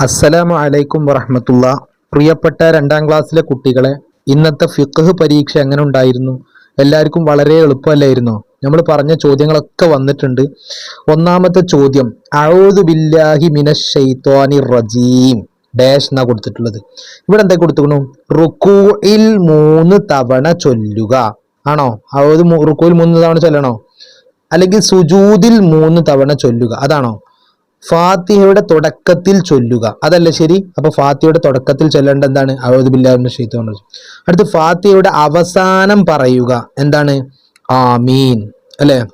അസ്സലാമു അലൈക്കും വറഹമത്തുള്ള. പ്രിയപ്പെട്ട രണ്ടാം ക്ലാസ്സിലെ കുട്ടികളെ ഇന്നത്തെ ഫിഖ് പരീക്ഷ എങ്ങനെ ഉണ്ടായിരുന്നു? എല്ലാവർക്കും വളരെ എളുപ്പമല്ലായിരുന്നോ? നമ്മൾ പറഞ്ഞ ചോദ്യങ്ങളൊക്കെ വന്നിട്ടുണ്ട്. ഒന്നാമത്തെ ചോദ്യം അഊദു ബില്ലാഹി മിനശ് ഷൈത്വാനി റജീം. ഡാഷ് എന്നാ കൊടുത്തിട്ടുള്ളത്. ഇവിടെ എന്താ കൊടുത്തുക്കണു? റുക്കൂയിൽ മൂന്ന് തവണ ചൊല്ലുക. ആണോ? മൂ- റുക്കൂയിൽ മൂന്ന് തവണ ചൊല്ലണോ? അല്ലെങ്കിൽ സുജൂദിൽ മൂന്ന് തവണ ചൊല്ലുക. അതാണോ? ഫാത്തിഹയുടെ തുടക്കത്തിൽ ചൊല്ലുക. അതല്ല ശരി? അപ്പൊ ഫാത്തിഹയുടെ തുടക്കത്തിൽ ചൊല്ലേണ്ട എന്താണ്? അവധ് ബില്ലാഹിന്റെ ഷെയ്ത്തോണ്ട് അടുത്ത് ഫാത്തിഹയുടെ അവസാനം പറയുക. എന്താണ്? ആമീൻ. അല്ലെ?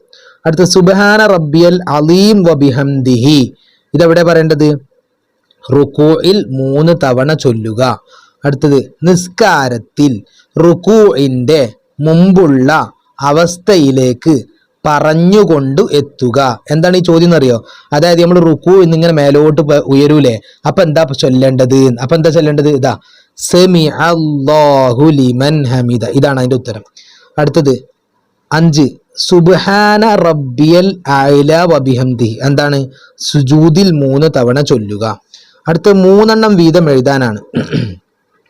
അടുത്ത് സുബഹാന റബ്ബിയൽ അലീം വബിഹംദിഹി ഇതെവിടെ പറയേണ്ടത്? റുക്കൂയിൽ മൂന്ന് തവണ ചൊല്ലുക. അടുത്തത് നിസ്കാരത്തിൽ റുക്കൂഇന്റെ മുമ്പുള്ള അവസ്ഥയിലേക്ക് പറഞ്ഞുകൊണ്ട് എത്തുക. എന്താണ് ഈ ചോദ്യം എന്നറിയോ അതായത് നമ്മൾ റുക്കു എന്നിങ്ങനെ മേലോട്ട് ഉയരൂലേ. അപ്പൊ എന്താ ചൊല്ലേണ്ടത്? അപ്പൊ എന്താ ചൊല്ലേണ്ടത്? ഇതാ സെമി അല്ലാഹു ലിമൻ ഹമീദ. ഇതാണ് അതിന്റെ ഉത്തരം. അടുത്തത് അഞ്ച് സുബാന റബ്ബിയൽ അല വബിഹംദി എന്താണ്? സുജൂദിൽ മൂന്ന് തവണ ചൊല്ലുക. അടുത്ത മൂന്നെണ്ണം വീതം എഴുതാനാണ്.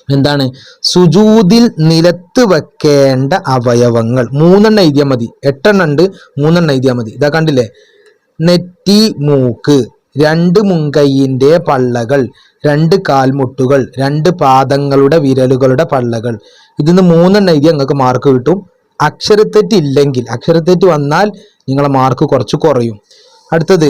എന്താണ്? സുജൂതിൽ നിലത്ത് വെക്കേണ്ട അവയവങ്ങൾ. മൂന്നെണ്ണം എഴുതിയാൽ മതി. എട്ടെണ്ണം ഉണ്ട് മൂന്നെണ്ണം എഴുതിയാൽ മതി. ഇതാ കണ്ടില്ലേ? നെറ്റി മൂക്ക് രണ്ട് മുൻകൈയിന്റെ പള്ളകൾ രണ്ട് കാൽമുട്ടുകൾ രണ്ട് പാദങ്ങളുടെ വിരലുകളുടെ പള്ളകൾ. ഇതിന്ന് മൂന്നെണ്ണം എഴുതി നിങ്ങൾക്ക് മാർക്ക് കിട്ടും. അക്ഷരത്തെറ്റ് ഇല്ലെങ്കിൽ അക്ഷരത്തെറ്റ് വന്നാൽ നിങ്ങളെ മാർക്ക് കുറച്ച് കുറയും. അടുത്തത്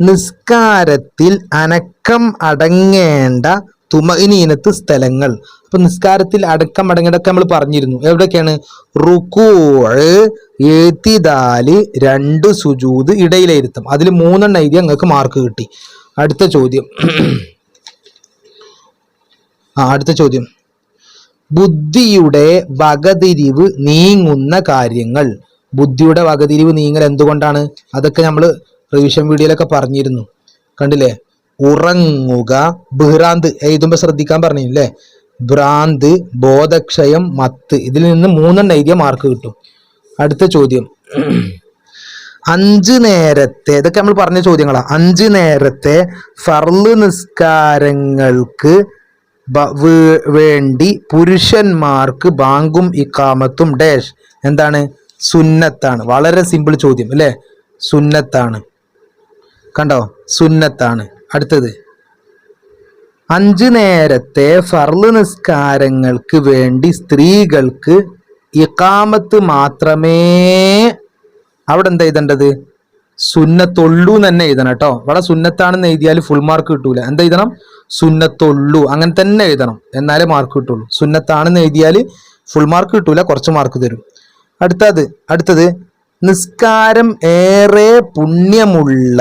നിസ്കാരത്തിൽ അനക്കം അടങ്ങേണ്ട തുമഇനീനത്ത് സ്ഥലങ്ങൾ. അപ്പൊ നിസ്കാരത്തിൽ അടക്കം അടങ്ങേണ്ടൊക്കെ നമ്മൾ പറഞ്ഞിരുന്നു. എവിടെയൊക്കെയാണ്? റുക്കൂ എഴുത്തിദാൽ രണ്ട് സുജൂത് ഇടയിലിരുത്തം അതിൽ മൂന്നെണ്ണം എഴുതി നിങ്ങൾക്ക് മാർക്ക് കിട്ടി. അടുത്ത ചോദ്യം. ആ അടുത്ത ചോദ്യം. ബുദ്ധിയുടെ വകതിരിവ് നീങ്ങുന്ന കാര്യങ്ങൾ. ബുദ്ധിയുടെ വകതിരിവ് നീങ്ങൽ എന്തുകൊണ്ടാണ്? അതൊക്കെ നമ്മൾ റിവിഷൻ വീഡിയോയിലൊക്കെ പറഞ്ഞിരുന്നു. കണ്ടില്ലേ? ഉറങ്ങുക. ഭ്രാന്ത് എഴുതുമ്പോൾ ശ്രദ്ധിക്കാൻ പറഞ്ഞില്ലേ? ഭ്രാന്ത് ബോധക്ഷയം മത്ത്. ഇതിൽ നിന്ന് മൂന്നെണ്ണം എഴുതിയ മാർക്ക് കിട്ടും. അടുത്ത ചോദ്യം. അഞ്ച് നേരത്തെ ഇതൊക്കെ നമ്മൾ പറഞ്ഞ ചോദ്യങ്ങളാണ് അഞ്ച് നേരത്തെ ഫർൾ നിസ്കാരങ്ങൾക്ക് വേണ്ടി പുരുഷന്മാർക്ക് ബാങ്കും ഇക്കാമത്തും ഡാഷ്. എന്താണ്? സുന്നത്താണ്. വളരെ സിമ്പിൾ ചോദ്യം അല്ലേ? സുന്നത്താണ്. കണ്ടോ? സുന്നത്താണ്. അടുത്തത്. അഞ്ച് നേരത്തെ ഫർൾ നിസ്കാരങ്ങൾക്ക് വേണ്ടി സ്ത്രീകൾക്ക് ഇക്കാമത്ത് മാത്രമേ അവിടെ എന്താ എഴുതേണ്ടത്? സുന്നത്തൊള്ളു തന്നെ എഴുതണം കേട്ടോ. ഇവിടെ സുന്നത്താണെന്ന് എഴുതിയാൽ ഫുൾ മാർക്ക് കിട്ടൂല. എന്താ എഴുതണം? സുന്നത്തൊള്ളു. അങ്ങനെ തന്നെ എഴുതണം. എന്നാലേ മാർക്ക് കിട്ടുള്ളൂ. സുന്നത്താണെന്ന് എഴുതിയാൽ ഫുൾ മാർക്ക് കിട്ടൂല. കുറച്ച് മാർക്ക് തരും. അടുത്തത്. അടുത്തത്. നിസ്കാരം ഏറെ പുണ്യമുള്ള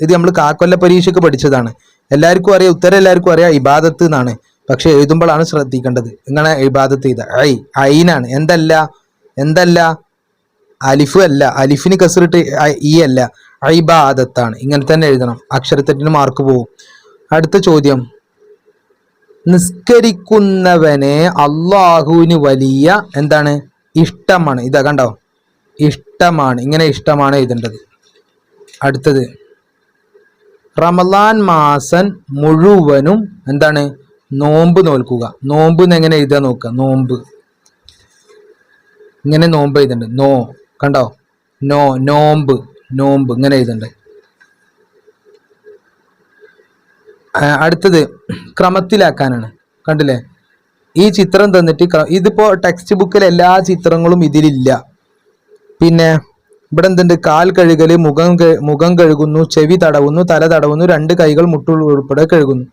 ഇത് നമ്മൾ കാക്കൊല്ല പരീക്ഷയ്ക്ക് പഠിച്ചതാണ്. എല്ലാവർക്കും അറിയാം ഉത്തരം എല്ലാവർക്കും അറിയാം ഇബാദത്ത് എന്നാണ്. പക്ഷെ എഴുതുമ്പോഴാണ് ശ്രദ്ധിക്കേണ്ടത്. ഇങ്ങനെ ഇബാദത്ത് ചെയ്ത ഐ ഐനാണ്. എന്തല്ല? എന്തല്ല? അലിഫ് അല്ല. അലിഫിന് കസറിട്ട് ഈ അല്ല. ഐബാദത്താണ് ഇങ്ങനെ തന്നെ എഴുതണം. അക്ഷരത്തെറ്റിന് മാർക്ക് പോകും. അടുത്ത ചോദ്യം. നിസ്കരിക്കുന്നവനെ അള്ളാഹുവിന് വലിയ എന്താണ്? ഇഷ്ടമാണ്. ഇതാ കണ്ടോ? ഇഷ്ടമാണ് ഇങ്ങനെ ഇഷ്ടമാണ് എഴുതേണ്ടത്. അടുത്തത് റമദാൻ മാസൻ മുഴുവനും എന്താണ്? നോമ്പ് നോൽക്കുക. നോമ്പ് എങ്ങനെ എഴുതാൻ നോക്കുക? നോമ്പ്. ഇങ്ങനെ നോമ്പ് എഴുതണ്ട് നോ കണ്ടോ? നോ നോമ്പ് നോമ്പ് ഇങ്ങനെ എഴുതണ്ട് അടുത്തത് ക്രമത്തിലാക്കാനാണ്. കണ്ടില്ലേ? ഈ ചിത്രം തന്നിട്ട് ഇതിപ്പോ ടെക്സ്റ്റ് ബുക്കിൽ എല്ലാ ചിത്രങ്ങളും ഇതിലില്ല. പിന്നെ ഇവിടെ എന്തുണ്ട് കാൽ കഴുകൽ മുഖം മുഖം കഴുകുന്നു ചെവി തടവുന്നു തല തടവുന്നു രണ്ട് കൈകൾ മുട്ടുകൾ ഉൾപ്പെടെ കഴുകുന്നു.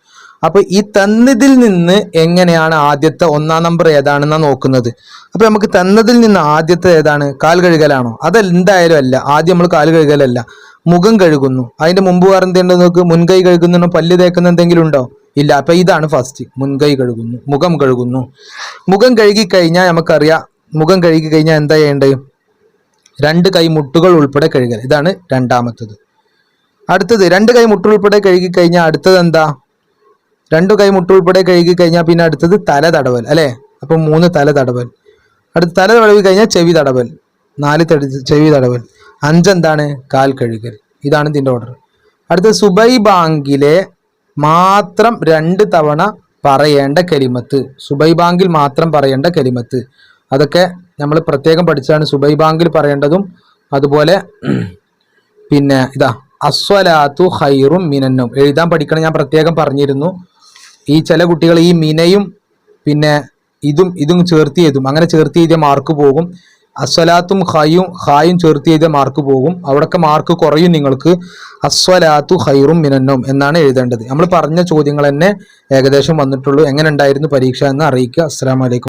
അപ്പൊ ഈ തന്നതിൽ നിന്ന് എങ്ങനെയാണ് ആദ്യത്തെ ഒന്നാം നമ്പർ ഏതാണെന്നാണ് നോക്കുന്നത്. അപ്പൊ നമുക്ക് തന്നതിൽ നിന്ന് ആദ്യത്തെ ഏതാണ്? കാൽ കഴുകലാണോ? അതെന്തായാലും അല്ല. ആദ്യം നമ്മൾ കാൽ കഴുകലല്ല. മുഖം കഴുകുന്നു. അതിന്റെ മുമ്പ് പറഞ്ഞിട്ടുണ്ട് നോക്ക്? മുൻകൈ കഴുകുന്നുണ്ടോ പല്ല് തേക്കുന്ന എന്തെങ്കിലും ഉണ്ടോ? ഇല്ല. അപ്പൊ ഇതാണ് ഫസ്റ്റ് മുൻകൈ കഴുകുന്നു മുഖം കഴുകുന്നു. മുഖം കഴുകി കഴിഞ്ഞാൽ നമുക്കറിയാം. മുഖം കഴുകി കഴിഞ്ഞാൽ എന്താ ചെയ്യേണ്ടത്? രണ്ട് കൈമുട്ടുകൾ ഉൾപ്പെടെ കഴുകൽ. ഇതാണ് രണ്ടാമത്തത്. അടുത്തത് രണ്ട് കൈമുട്ട് ഉൾപ്പെടെ കഴുകി കഴിഞ്ഞാൽ അടുത്തത് എന്താ? രണ്ട് കൈമുട്ട് ഉൾപ്പെടെ കഴുകി കഴിഞ്ഞാൽ പിന്നെ അടുത്തത് തല തടവൽ അല്ലേ? അപ്പൊ മൂന്ന് തല തടവൽ. അടുത്ത തല തടവി കഴിഞ്ഞാൽ ചെവി തടവൽ. നാല് ചെവി തടവൽ. അഞ്ചെന്താണ്? കാൽ കഴുകൽ. ഇതാണ് ഇതിന്റെ ഓർഡർ അടുത്ത സുബൈ ബാങ്കിലെ മാത്രം രണ്ട് തവണ പറയേണ്ട കലിമത്ത്. സുബൈ ബാങ്കിൽ മാത്രം പറയേണ്ട കലിമത്ത്. അതൊക്കെ നമ്മൾ പ്രത്യേകം പഠിച്ചാണ് സുബൈ ബാങ്കിൽ പറയേണ്ടതും. അതുപോലെ പിന്നെ ഇതാ അസ്വലാത്തു ഹൈറും മിനന്നും. എഴുതാൻ പഠിക്കണം ഞാൻ പ്രത്യേകം പറഞ്ഞിരുന്നു. ഈ ചില കുട്ടികൾ ഈ മിനയും പിന്നെ ഇതും ഇതും ചേർത്ത് ചെയ്തും അങ്ങനെ ചേർത്ത് ചെയ്ത മാർക്ക് പോകും. അസ്വലാത്തും ഹയും ഹായും ചേർത്ത് ചെയ്ത മാർക്ക് പോകും. അവിടൊക്കെ മാർക്ക് കുറയും നിങ്ങൾക്ക്. അസ്വലാത്തു ഹൈറും മിനന്നും എന്നാണ് എഴുതേണ്ടത്. നമ്മൾ പറഞ്ഞ ചോദ്യങ്ങൾ തന്നെ ഏകദേശം വന്നിട്ടുള്ളൂ. എങ്ങനെ ഉണ്ടായിരുന്നു പരീക്ഷ എന്ന് അറിയിക്കുക. അസ്സാം വലൈക്കും